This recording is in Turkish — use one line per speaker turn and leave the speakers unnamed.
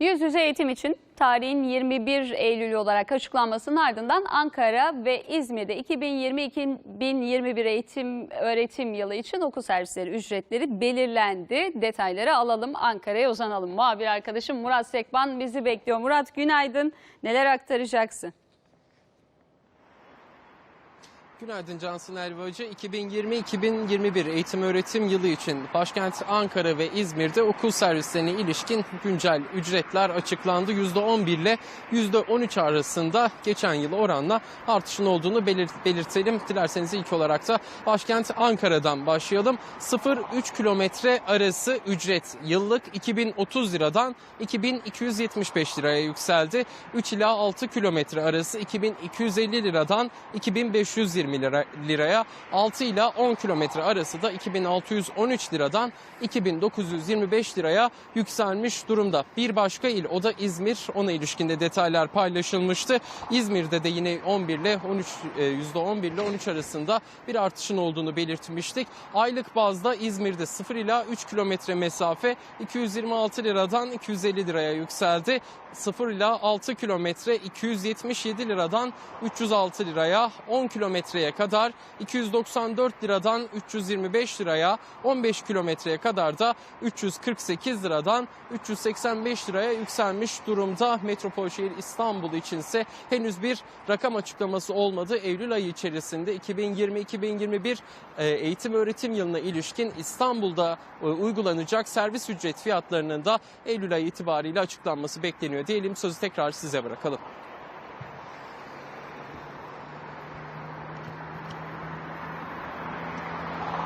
Yüz yüze eğitim için tarihin 21 Eylül olarak açıklanmasının ardından Ankara ve İzmir'de 2020-2021 eğitim öğretim yılı için okul servisleri ücretleri belirlendi. Detayları alalım Ankara'ya uzanalım. Muhabir arkadaşım Murat Sekban bizi bekliyor. Murat günaydın. Neler aktaracaksın?
Günaydın Cansın Elvacı. 2020-2021 eğitim öğretim yılı için başkent Ankara ve İzmir'de okul servislerine ilişkin güncel ücretler açıklandı. %11 ile %13 arasında geçen yıl oranla artışın olduğunu belirt belirtelim. Dilerseniz ilk olarak da başkent Ankara'dan başlayalım. 0-3 kilometre arası ücret yıllık 2030 liradan 2275 liraya yükseldi. 3 ila 6 kilometre arası 2250 liradan 2520 lira, liraya 6 ila 10 kilometre arası da 2613 liradan 2925 liraya yükselmiş durumda. Bir başka il o da İzmir. Ona ilişkinde detaylar paylaşılmıştı. İzmir'de de yine 11 ile 13 e, %11 ile 13 arasında bir artışın olduğunu belirtmiştik. Aylık bazda İzmir'de 0 ila 3 kilometre mesafe 226 liradan 250 liraya yükseldi. 0 ila 6 kilometre 277 liradan 306 liraya 10 kilometreye kadar 294 liradan 325 liraya 15 kilometreye kadar da 348 liradan 385 liraya yükselmiş durumda. Metropol şehir İstanbul içinse henüz bir rakam açıklaması olmadı. Eylül ayı içerisinde 2020-2021 e, eğitim öğretim yılına ilişkin İstanbul'da e, uygulanacak servis ücret fiyatlarının da Eylül ayı itibariyle açıklanması bekleniyor diyelim. Sözü tekrar size bırakalım.